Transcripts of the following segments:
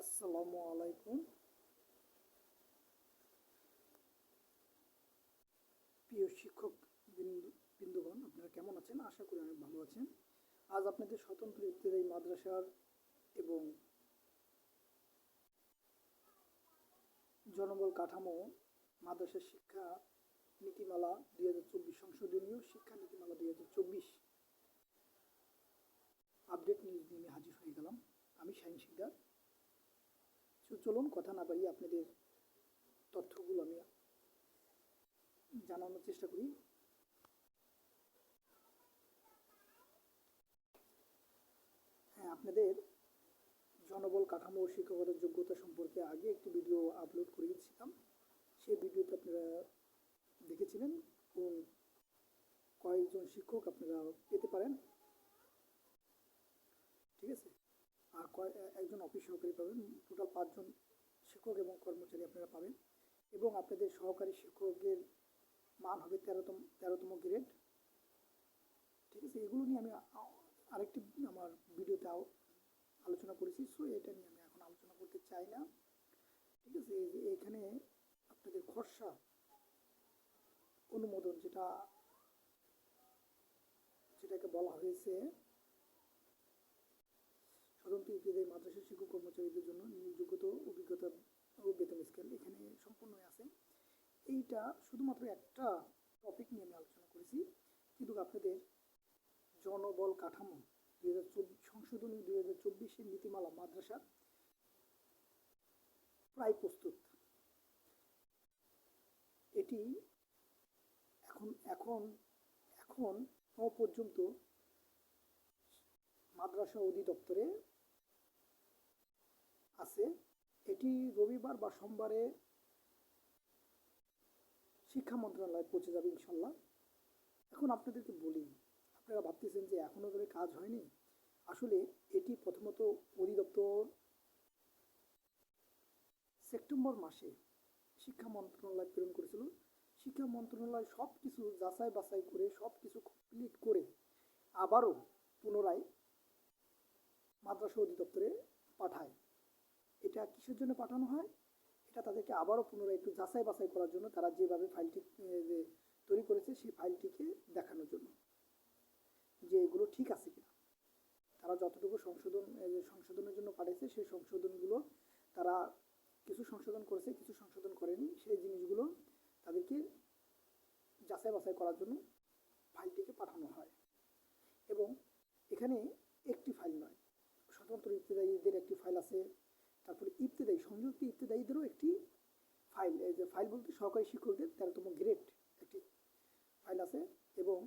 আসসালামু আলাইকুম প্রিয় শিক্ষক বিন্দু, বিন্দুগণ, আপনারা কেমন আছেন? আশা করি অনেক ভালো আছেন। আজ আপনাদের স্বতন্ত্র ইবতেদায়ী মাদ্রাসার এবং জনবল কাঠামো মাদ্রাসা শিক্ষা নীতিমালা দুই হাজার চব্বিশ, সংশোধনীয় শিক্ষা নীতিমালা দুই হাজার চব্বিশ। আপডেট নিউজ নিয়ে হাজির হয়ে গেলাম। আমি শাহিন শিকদার। তো চলুন, কথা না বাড়িয়ে আপনাদের তথ্যগুলো আমি জানানোর চেষ্টা করি। হ্যাঁ আপনাদের জনবল কাঠামো শিক্ষকতার যোগ্যতা সম্পর্কে আগে একটি ভিডিও আপলোড করেছিলাম সেই ভিডিওতে আপনারা দেখেছিলেন কোন কয়েকজন শিক্ষক আপনারা পেতে পারেন। ঠিক আছে? একজন অফিস সহকারী পাবেন। টোটাল পাঁচজন শিক্ষক এবং কর্মচারী আপনারা পাবেন। এবং আপনাদের সহকারী শিক্ষকের মান হবে তেরোতম তেরোতম গ্রেড ঠিক আছে? এগুলো নিয়ে আমি আরেকটি আমার ভিডিওতে আলোচনা করেছি। সো এটা নিয়ে আমি এখন আলোচনা করতে চাই না। ঠিক আছে? এখানে আপনাদের খরচা অনুমোদন যেটা, যেটাকে বলা হয়েছে স্বতন্ত্র ইত্যাদি মাদ্রাসা শিক্ষক কর্মচারীদের জন্য নিয়োগযোগ্যতা অভিজ্ঞতা ও বেতন স্কেল এখানে সম্পূর্ণ আছে। এইটা শুধুমাত্র একটা টপিক নিয়ে আমি আলোচনা করেছি, কিন্তু আপনাদের জনবল কাঠামো, দুই হাজার চব্বিশ সংশোধনী দুই হাজার চব্বিশের নীতিমালা মাদ্রাসা প্রায় প্রস্তুত। এটি এখন এখন এখন পর্যন্ত মাদ্রাসা অধিদপ্তরে আছে, এটি রবিবার বা সোমবারে শিক্ষা মন্ত্রণালয়ে পৌঁছে যাবে ইনশাল্লাহ এখন আপনাদেরকে বলি, আপনারা ভাবতেছেন যে এখনও ধরে কাজ হয়নি? আসলে এটি প্রথমত অধিদপ্তর সেপ্টেম্বর মাসে শিক্ষা মন্ত্রণালয় প্রেরণ করেছিল। শিক্ষা মন্ত্রণালয় সব কিছু যাচাই বাছাই করে সব কিছু কমপ্লিট করে আবারও পুনরায় মাদ্রাসা অধিদপ্তরে পাঠায়। এটা কিসের জন্য পাঠানো হয়? এটা তাদেরকে আবারও পুনরায় একটু যাচাই বাছাই করার জন্য তারা যেভাবে ফাইলটি তৈরি করেছে সেই ফাইলটিকে দেখানোর জন্য। যে এগুলো ঠিক আছে কিনা। তারা যতটুকু সংশোধন সংশোধনের জন্য পাঠিয়েছে সেই সংশোধনগুলো তারা কিছু সংশোধন করেছে, কিছু সংশোধন করেনি, সেই জিনিসগুলো তাদেরকে যাচাই বাছাই করার জন্য ফাইলটিকে পাঠানো হয়। এবং এখানে একটি ফাইল নয়, স্বতন্ত্র ইবতেদায়ীদের একটি ফাইল আছে। তারপরে ইবতেদায়ী, সংযুক্ত ইবতেদায়ীদেরও একটি ফাইল যে ফাইল বলতে সহকারী শিক্ষকদের তেরোতম গ্রেড একটি ফাইল আছে এবং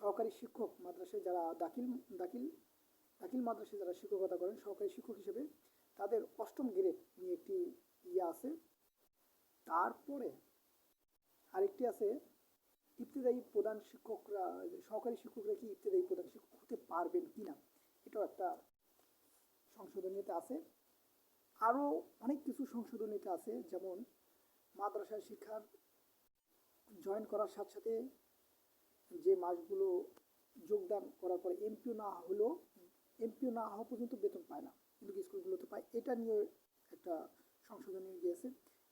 সহকারী শিক্ষক মাদ্রাসায় যারা দাখিল দাখিল দাখিল মাদ্রাসায় যারা শিক্ষকতা করেন, সহকারী শিক্ষক হিসেবে তাদের অষ্টম গ্রেড নিয়ে একটি ইয়ে আছে। তারপরে আরেকটি আছে, ইবতেদায়ী প্রধান শিক্ষকরা সহকারী শিক্ষকরা কি ইবতেদায়ী প্রধান শিক্ষক হতে পারবেন কি না এটাও একটা সংশোধনীতে আছে। আরও অনেক কিছু সংশোধনীতে আছে, যেমন মাদ্রাসা শিক্ষার জয়েন করার সাথে সাথে যে মাসগুলো যোগদান করার পরে এমপিও না হলেও, এমপিও না হওয়া পর্যন্ত বেতন পায় না। কিন্তু স্কুলগুলোতে পায়? এটা নিয়ে একটা সংশোধনী দিয়েছে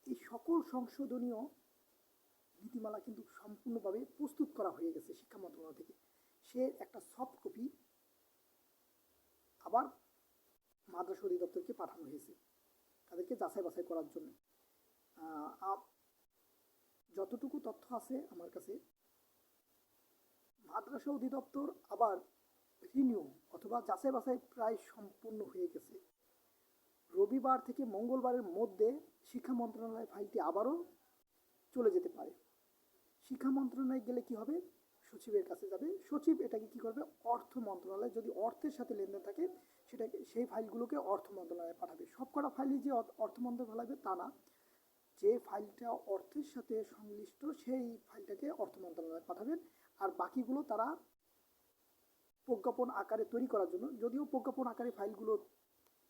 এই সকল সংশোধনীয় নীতিমালা কিন্তু সম্পূর্ণভাবে প্রস্তুত করা হয়ে গেছে শিক্ষা মন্ত্রণালয় থেকে। সে একটা সফট কপি আবার মাদ্রাসা অধিদপ্তরকে পাঠানো হয়েছে। তাদেরকে যাচাই বাছাই করার জন্য। যতটুকু তথ্য আছে আমার কাছে, মাদ্রাসা অধিদপ্তর আবার রিনিউ অথবা যাচাই বাছাই প্রায় সম্পূর্ণ হয়ে গেছে। রবিবার থেকে মঙ্গলবারের মধ্যে শিক্ষা মন্ত্রণালয় ফাইলটি আবারও চলে যেতে পারে। শিক্ষা মন্ত্রণালয়ে গেলে কি হবে? সচিবের কাছে যাবে। সচিব এটাকে কি করবে? অর্থ মন্ত্রণালয়। যদি অর্থের সাথে লেনদেন থাকে সেটাকে, সেই ফাইলগুলোকে অর্থ মন্ত্রণালয়ে পাঠাবে। সবকটা ফাইলই যে অর্থ- মন্ত্রণালয়ে তা না। যে ফাইলটা অর্থের সাথে সংশ্লিষ্ট, সেই ফাইলটাকে অর্থ মন্ত্রণালয়ে পাঠাবেন। আর বাকিগুলো তারা প্রজ্ঞাপন আকারে তৈরি করার জন্য, যদিও প্রজ্ঞাপন আকারে ফাইলগুলো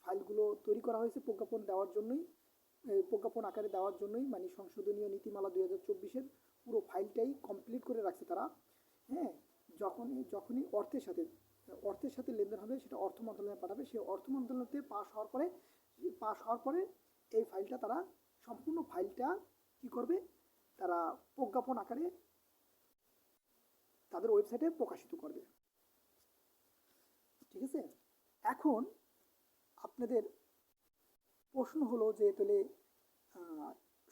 ফাইলগুলো তৈরি করা হয়েছে প্রজ্ঞাপন দেওয়ার জন্যই প্রজ্ঞাপন আকারে দেওয়ার জন্যই মানে সংশোধনীয় নীতিমালা দুই হাজার চব্বিশের পুরো ফাইলটাই কমপ্লিট করে রাখছে তারা। হ্যাঁ যখনই যখনই অর্থের সাথে অর্থের সাথে লেনদেন হবে, সেটা অর্থ মন্ত্রণালয়ে পাঠাবে। সেই অর্থ মন্ত্রণালয়তে পাস হওয়ার পরে পাস হওয়ার পরে এই ফাইলটা তারা, সম্পূর্ণ ফাইলটা কি করবে? তারা প্রজ্ঞাপন আকারে তাদের ওয়েবসাইটে প্রকাশিত করবে। ঠিক আছে? এখন আপনাদের প্রশ্ন হলো যে, তাহলে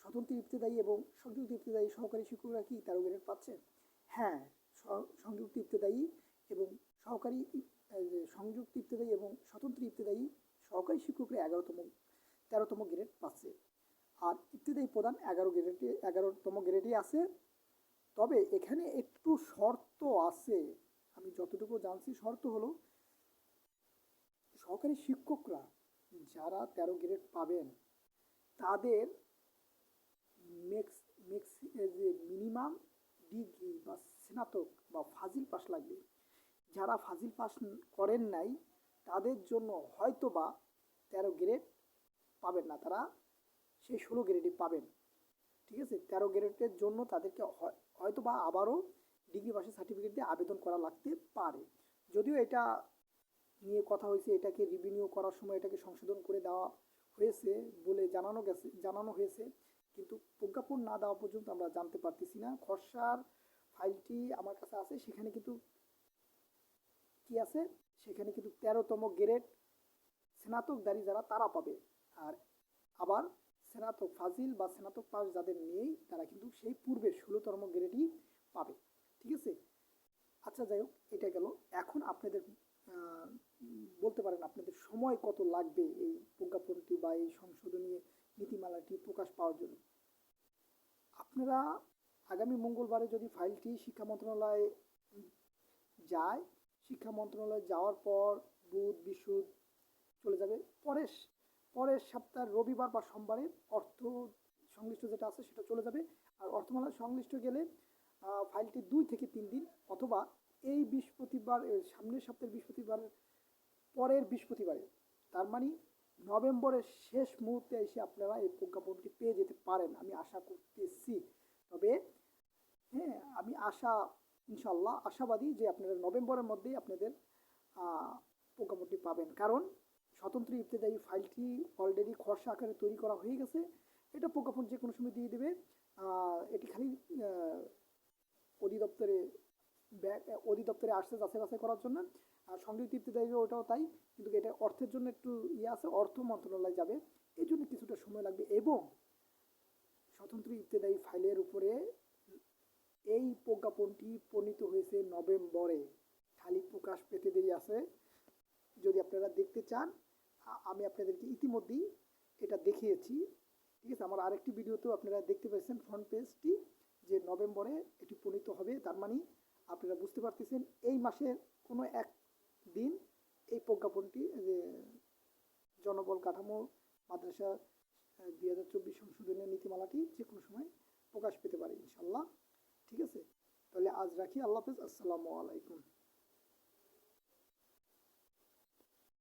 স্বতন্ত্র ইবতেদায়ী এবং সংযুক্ত ইবতেদায়ী সহকারী শিক্ষকরা কি তেরো গ্রেড পাচ্ছে? হ্যাঁ সংযুক্ত ইবতেদায়ী এবং সহকারী সংযুক্ত ইবতেদায়ী এবং স্বতন্ত্র ইবতেদায়ী সহকারী শিক্ষকরা এগারোতম, তেরোতম গ্রেড পাচ্ছে। আর ইবতেদায়ী প্রধান এগারো গ্রেডে এগারোতম গ্রেডে আছে। তবে এখানে একটু শর্ত আছে। আমি যতটুকু জানছি শর্ত হলো, সহকারী শিক্ষকরা যারা তেরো গ্রেড পাবেন, তাদের মেক্স মেক্স যে মিনিমাম ডিগ্রি বা স্নাতক বা ফাজিল পাস লাগবে। যারা ফাজিল পাস করেন নাই, তাদের জন্য হয়তো বা তেরো গ্রেড পাবেন না। তারা সেই ষোলো গ্রেডই পাবেন। ঠিক আছে? তেরো গ্রেডের জন্য তাদেরকে হয়- হয়তো বা আবারও ডিগ্রি পাসের সার্টিফিকেট দিয়ে আবেদন করা লাগতে পারে। যদিও এটা নিয়ে কথা হয়েছে, এটাকে রিভিনিউ করার সময় এটাকে সংশোধন করে দেওয়া হয়েছে বলে জানানো গেছে, জানানো হয়েছে। কিন্তু প্রজ্ঞাপন না দেওয়া পর্যন্ত আমরা জানতে পারতেছি না। খরসার ফাইলটি আমার কাছে আছে, সেখানে কিন্তু কি আছে? সেখানে কিন্তু তেরোতম গ্রেড স্নাতকদারী যারা, তারা পাবে। আর আবার স্নাতক ফাজিল বা স্নাতক পাস যাদের নেই তারা কিন্তু সেই পূর্বের ষোলোতম গ্রেডই পাবে। ঠিক আছে? আচ্ছা যাই হোক, এটা গেল। এখন আপনাদের বলতে পারেন আপনাদের সময় কত লাগবে এই প্রজ্ঞাপনটি বা এই সংশোধনী নীতিমালাটি প্রকাশ পাওয়ার জন্য? আপনারা আগামী মঙ্গলবারে যদি ফাইলটি শিক্ষা মন্ত্রণালয়ে যায় শিক্ষা মন্ত্রণালয়ে যাওয়ার পর বুধ বিশুদ্ধ চলে যাবে। পরের পরের সপ্তাহের রবিবার বা সোমবারে অর্থ সংশ্লিষ্ট যেটা আছে সেটা চলে যাবে। আর অর্থমালার সংশ্লিষ্ট গেলে ফাইলটি দুই থেকে তিন দিন অথবা এই বৃহস্পতিবার সামনের সপ্তাহের বৃহস্পতিবারের পরের বৃহস্পতিবারে। তার মানে নভেম্বরের শেষ মুহূর্তে এসে আপনারা এই প্রজ্ঞাপনটি পেয়ে যেতে পারেন। আমি আশা করতেছি। তবে হ্যাঁ আমি আশা ইনশাল্লাহ আশাবাদী যে আপনারা নভেম্বরের মধ্যেই আপনাদের আহ, পাবেন। কারণ স্বতন্ত্র ইবতেদায়ী ফাইলটি অলরেডি খরচা আকারে তৈরি করা হয়ে গেছে। এটা প্রজ্ঞাপন যে কোনো সময় দিয়ে দেবে। এটি খালি অধিদপ্তরে অধিদপ্তরে আসছে যাচাই বাছাই করার জন্য। আর সংযুক্ত ইবতেদায়ী ওটাও তাই। কিন্তু এটা অর্থের জন্য একটু ইয়ে আছে অর্থ মন্ত্রণালয় যাবে। এই জন্য কিছুটা সময় লাগবে। এবং স্বতন্ত্র ইফতেদায়ী ফাইলের উপরে এই প্রজ্ঞাপনটি প্রণীত হয়েছে নভেম্বরে। খালি প্রকাশ পেতে দেরি আছে। যদি আপনারা দেখতে চান আমি আপনাদেরকে ইতিমধ্যেই এটা দেখিয়েছি। ঠিক আছে, আমার আরেকটি ভিডিওতেও আপনারা দেখতে পাচ্ছেন ফ্রন্ট পেজটি যে নভেম্বরে এটি প্রণীত হবে। তার মানে আপনারা বুঝতে পারতেছেন এই মাসের কোনো এক দিন এই প্রজ্ঞাপনটি যে জনবল কাঠামো, মাদ্রাসা দুই হাজার চব্বিশ সংশোধনের নীতিমালাটি যে কোনো সময় প্রকাশ পেতে পারে ইনশাল্লাহ ঠিক আছে? তাহলে আজ রাখি আল্লাহ হাফেজ আসসালামু আলাইকুম।